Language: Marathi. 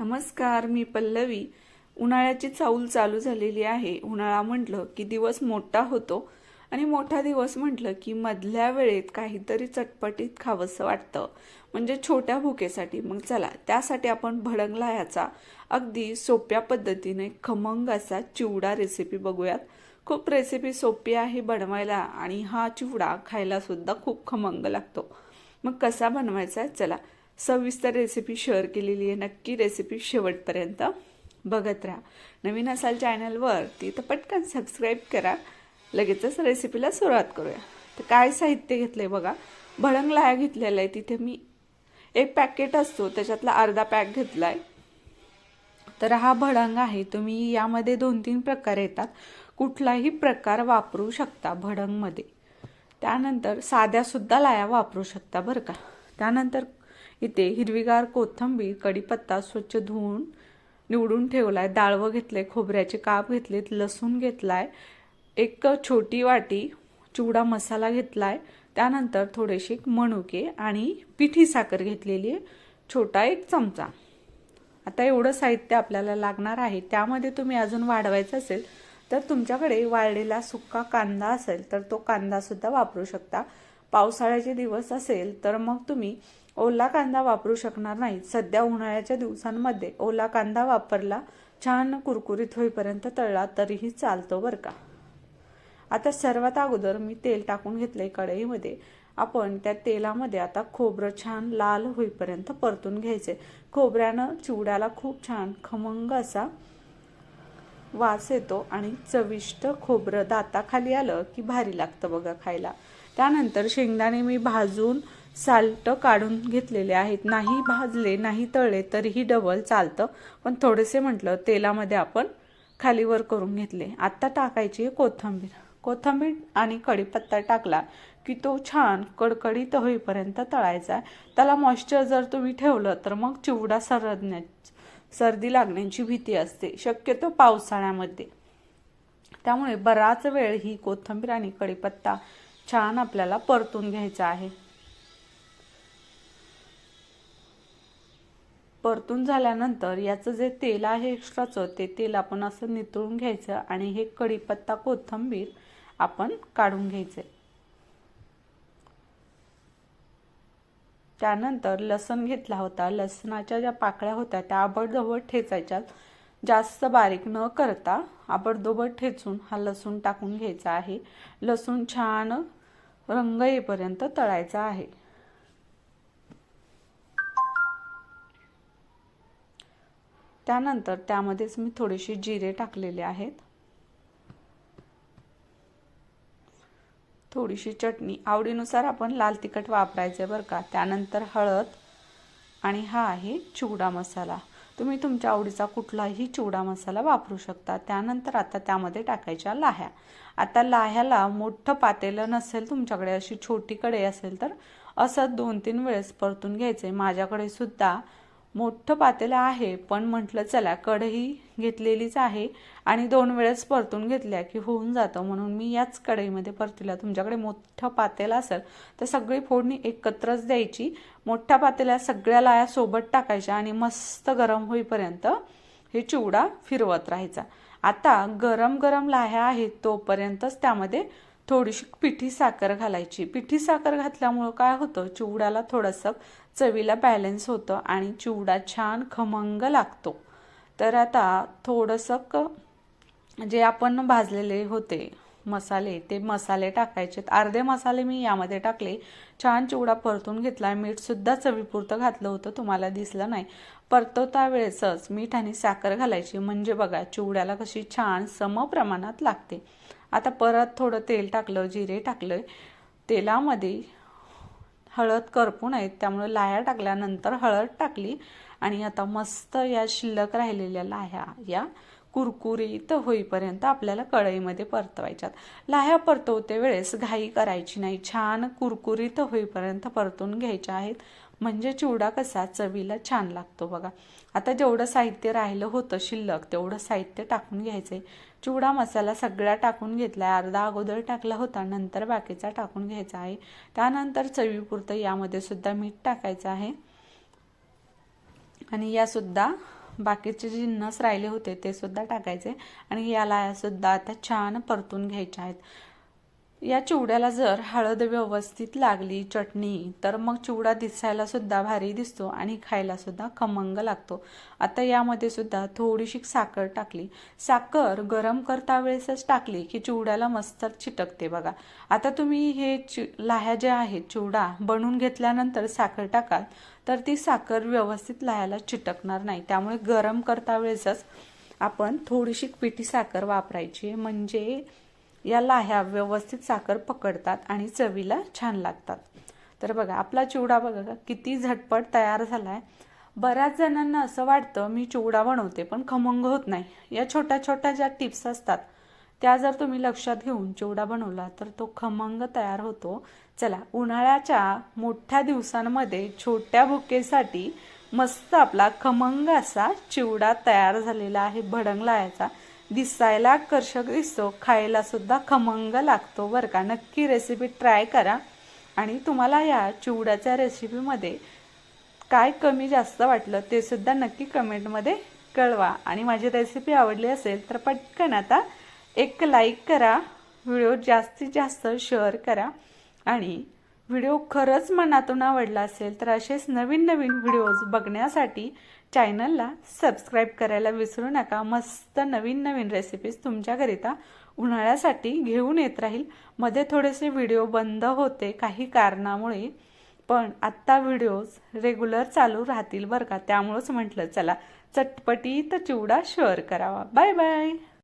नमस्कार मी पल्लवी. उन्हाळ्याची चाऊल चालू झालेली आहे. उन्हाळा म्हटलं की दिवस मोठा होतो आणि मोठा दिवस म्हटलं की मधल्या वेळेत काहीतरी चटपटीत खावंसं वाटतं. म्हणजे छोट्या भुकेसाठी. मग चला त्यासाठी आपण भडंगला याचा अगदी सोप्या पद्धतीने खमंग असा चिवडा रेसिपी बघूयात. खूप रेसिपी सोपी आहे बनवायला आणि हा चिवडा खायला सुद्धा खूप खमंग लागतो. मग कसा बनवायचा आहे? चला सविस्तर रेसिपी शेअर केलेली आहे. नक्की रेसिपी शेवटपर्यंत बघत राहा. नवीन असाल चॅनलवर ती तर पटकन सबस्क्राईब करा. लगेचच रेसिपीला सुरुवात करूया. तर काय साहित्य घेतलं आहे बघा. भडंग लाया घेतलेला आहे. तिथे मी एक पॅकेट असतो त्याच्यातला अर्धा पॅक घेतला आहे तर हा भडंग आहे. तुम्ही यामध्ये दोन तीन प्रकार येतात. कुठलाही प्रकार वापरू शकता भडंगमध्ये. त्यानंतर साध्यासुद्धा लाया वापरू शकता बरं का. त्यानंतर इथे हिरवीगार कोथिंबीर कढीपत्ता स्वच्छ धुवून निवडून ठेवला आहे डाळवं घेतले खोबऱ्याचे काप घेतलेत लसूण घेतला आहे एक छोटी वाटी चिवडा मसाला घेतला आहे त्यानंतर थोडेसे मणुके आणि पिठी साखर घेतलेली आहे. छोटा एक चमचा. आता एवढं साहित्य आपल्याला लागणार आहे. त्यामध्ये तुम्ही अजून वाढवायचं असेल तर तुमच्याकडे वाळलेला सुक्का कांदा असेल तर तो कांदासुद्धा वापरू शकता. पावसाळ्याचे दिवस असेल तर मग तुम्ही ओला कांदा वापरू शकणार नाही सध्या उन्हाळ्याच्या दिवसांमध्ये ओला कांदा वापरला छान कुरकुरीत होईपर्यंत तळला तरीही चालतो बरं का. आता सर्वात अगोदर मी तेल टाकून घेतले कढईमध्ये. आपण त्या तेलामध्ये आता खोबरं छान लाल होईपर्यंत परतून घ्यायचे खोबऱ्यानं चिवड्याला खूप छान खमंग असा वास येतो आणि चविष्ट खोबरं दाताखाली आलं की भारी लागतं बघा खायला. त्यानंतर शेंगदाणे मी भाजून साल्ट काढून घेतलेले आहेत. नाही भाजले नाही तळले तरीही डबल चालतं. पण थोडेसे म्हटलं तेलामध्ये आपण खालीवर करून घेतले. आत्ता टाकायची आहे कोथिंबीर. कोथिंबीर आणि कढीपत्ता टाकला की तो छान कडकडीत होईपर्यंत तळायचा आहे. त्याला मॉइश्चर जर तुम्ही ठेवलं तर मग चिवडा सरदण्या सर्दी लागण्याची भीती असते. शक्यतो पावसाळ्यामध्ये. त्यामुळे बराच वेळ ही कोथिंबीर आणि कढीपत्ता छान आपल्याला परतून घ्यायचा आहे. परतून झाल्यानंतर याचं जे तेल आहे एक्स्ट्राचं ते तेल आपण असं नितळून घ्यायचं आणि हे कढीपत्ता कोथिंबीर आपण काढून घ्यायचे. त्यानंतर लसण घेतला होता. लसणाच्या ज्या पाकळ्या होत्या त्या आबडधोबड ठेचायच्या. जास्त बारीक न करता आबडधोबड ठेचून हा लसूण टाकून घ्यायचा आहे. लसूण छान रंग येईपर्यंत तळायचा आहे. त्यानंतर त्यामध्येच मी थोडेसे जिरे टाकलेले आहेत. थोडीशी चटणी. आवडीनुसार आपण लाल तिखट वापरायचं आहे बरं का. त्यानंतर हळद आणि हा आहे चिवडा मसाला. तुम्ही तुमच्या आवडीचा कुठलाही चिवडा मसाला वापरू शकता. त्यानंतर आता त्यामध्ये टाकायच्या लाह्या. आता लाह्याला मोठं पातेलं नसेल तुमच्याकडे अशी छोटी कडे असेल तर असं दोन तीन वेळेस परतून घ्यायचं. आहे माझ्याकडे सुद्धा मोठं पातेलं आहे पण म्हटलं चला कढई घेतलेलीच आहे आणि दोन वेळेस परतून घेतल्या की होऊन जातं. म्हणून मी याच कढईमध्ये परतीला तुमच्याकडे मोठं पातेलं असेल तर सगळी फोडणी एकत्रच द्यायची. मोठ्या पातेल्या सगळ्या लाया सोबत टाकायच्या आणि मस्त गरम होईपर्यंत हे चिवडा फिरवत राहायचा. आता गरम गरम लाह्या आहेत तोपर्यंतच त्यामध्ये थोडीशी पिठी साखर घालायची. पिठी साखर घातल्यामुळं काय होतं? चिवड्याला थोडंसं चवीला बॅलन्स होतं आणि चिवडा छान खमंग लागतो. तर आता थोडंसं जे आपण भाजलेले होते मसाले ते मसाले टाकायचे. अर्धे मसाले मी यामध्ये टाकले. छान चिवडा परतून घेतला. मीठसुद्धा चवीपुरतं घातलं होतं तुम्हाला दिसलं नाही. परतवता वेळेसच मीठ आणि साखर घालायची. म्हणजे बघा चिवड्याला कशी छान सम प्रमाणात लागते. आता परत थोडं तेल टाकलं जिरे टाकलं तेलामध्ये हळद करपून आहेत त्यामुळे लाह्या टाकल्यानंतर हळद टाकली. आणि आता मस्त या शिल्लक राहिलेल्या लाह्या या कुरकुरीत होईपर्यंत आपल्याला कढईमध्ये परतवायच्यात. लाह्या परतवते वेळेस घाई करायची नाही. छान कुरकुरीत होईपर्यंत परतून घ्यायच्या आहेत. म्हणजे चिवडा कसा? चवीला छान लागतो बघा. आता जेवढं साहित्य राहिलं होतं शिल्लक तेवढं साहित्य टाकून घ्यायचंय. चिवडा मसाला सगळा टाकून घेतला अर्धा अगोदर टाकला होता नंतर बाकीचा टाकून घ्यायचा आहे. त्यानंतर चवीपुरतं यामध्ये सुद्धा मीठ टाकायचं आहे. आणि यासुद्धा बाकीचे जिन्नस राहिले होते ते सुद्धा टाकायचे. आणि याला सुद्धा आता छान परतून घ्यायच्या आहेत. या चिवड्याला जर हळद व्यवस्थित लागली चटणी तर मग चिवडा दिसायला सुद्धा भारी दिसतो आणि खायला सुद्धा खमंग लागतो. आता यामध्ये सुद्धा थोडीशी साखर टाकली. साखर गरम करता वेळेसच टाकली की चिवड्याला मस्त चिटकते बघा. आता तुम्ही हे चि लाह्या ज्या आहेत चिवडा बनवून घेतल्यानंतर साखर टाकाल तर ती साखर व्यवस्थित लाह्याला चिटकणार नाही. त्यामुळे गरम करता वेळेसच आपण थोडीशी पिठी साखर वापरायची. म्हणजे या लाह्या व्यवस्थित साखर पकडतात आणि चवीला छान लागतात. तर बघा आपला चिवडा बघा किती झटपट तयार झाला आहे बऱ्याच जणांना असं वाटतं मी चिवडा बनवते पण खमंग होत नाही. या छोट्या छोट्या ज्या टिप्स असतात त्या जर तुम्ही लक्षात घेऊन चिवडा बनवला तर तो खमंग तयार होतो. चला उन्हाळ्याच्या मोठ्या दिवसांमध्ये छोट्या भुकेसाठी मस्त आपला खमंग असा चिवडा तयार झालेला आहे भडंगला याचा. दिसायला आकर्षक दिसतो खायला सुद्धा खमंग लागतो बरं का. नक्की रेसिपी ट्राय करा. आणि तुम्हाला या चिवड्याच्या रेसिपीमध्ये काय कमी जास्त वाटलं ते सुद्धा नक्की कमेंटमध्ये कळवा. आणि माझी रेसिपी आवडली असेल तर पटकन आता एक लाईक करा. व्हिडिओ जास्तीत जास्त शेअर करा. आणि व्हिडिओ खरंच मनातून आवडला असेल तर असेच नवीन नवीन व्हिडिओज बघण्यासाठी चॅनलला सबस्क्राईब करायला विसरू नका. मस्त नवीन नवीन रेसिपीज तुमच्याकरिता उन्हाळ्यासाठी घेऊन येत राहील. मध्ये थोडेसे व्हिडिओ बंद होते काही कारणामुळे पण आत्ता व्हिडिओज रेग्युलर चालू राहतील बरं का? त्यामुळंच म्हटलं चला चटपटीत चिवडा शेअर करावा. Bye bye